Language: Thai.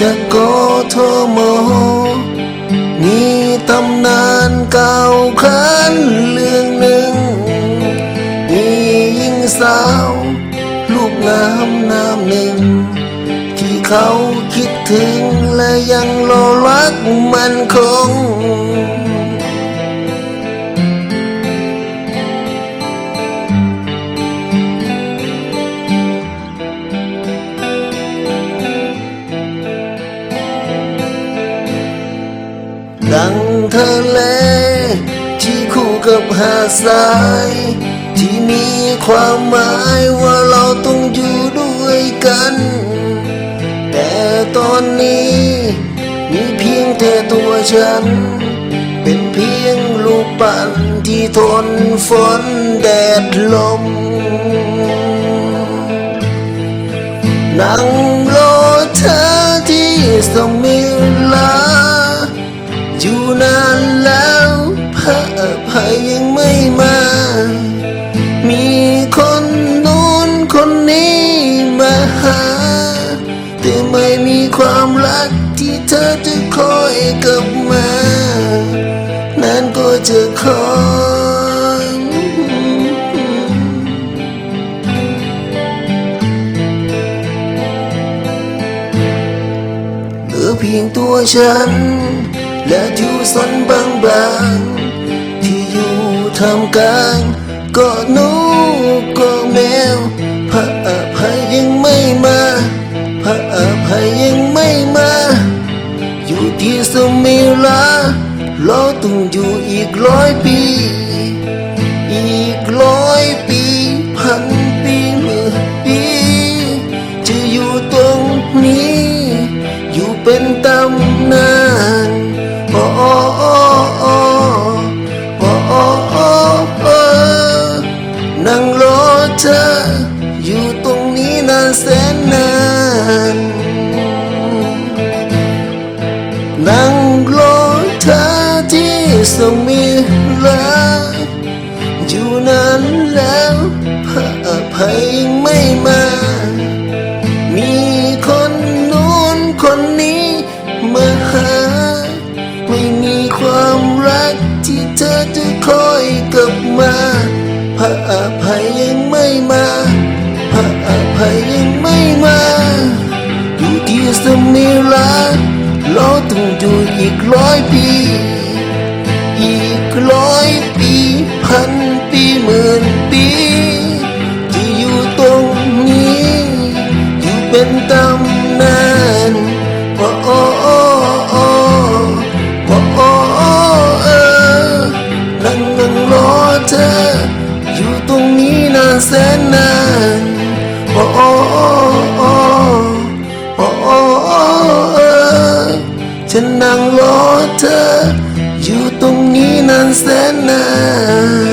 จากกทโมมีตำนานเก่าขันเรื่องหนึ่ง มียิงสาว ลูกน้ำน้ำหนึ่ง ที่เขาคิดถึงและยังรอรักมันคง ดังทะเลที่คู่กับหาดทราย ที่มีความหมายว่าเราต้องอยู่ด้วยกัน แต่ตอนนี้มีเพียงแต่ตัวฉัน เป็นเพียงลูกปั่นที่ทนฝนแดดลมนั่งรอเธอที่สมิล รักที่เธอจะคอยกลับมา นั้นก็จะคอยเหลือเพียงตัวฉัน และทิวสันบางๆ ที่อยู่ทำกลางก็หนูก็แมวพระอภัยยังไม่มาพระอภัยยังไม่ ที่สมิลาเราต้องอยู่อีกร้อยปี อีกร้อยปีพันปีหมื่นปี จะอยู่ตรงนี้ อยู่เป็นตำนานโอ้โอ้โอ้โอ้โอ้โอ้โอ้โอ้นั่งรอเธออยู่ตรงนี้นานแสนนาน ที่สมิลาอยู่นานแล้วพระอภัยยังไม่มา มีคนนู้นคนนี้มาหา ไม่มีความรักที่เธอจะคอยกลับมา พระอภัยยังไม่มา พระอภัยยังไม่มาอยู่ที่สมิลาเราต้องอยู่อีกร้อยปี เป็นตำนานโอ้โอ้โอ้โอ้โอ้โอ้โอ้เออนั่งนั่งรอเธอ อยู่ตรงนี้นานแสนนานโอ้โอ้โอ้โอ้โอ้โอ้เออฉันนั่งรอเธอ อยู่ตรงนี้นานแสนนาน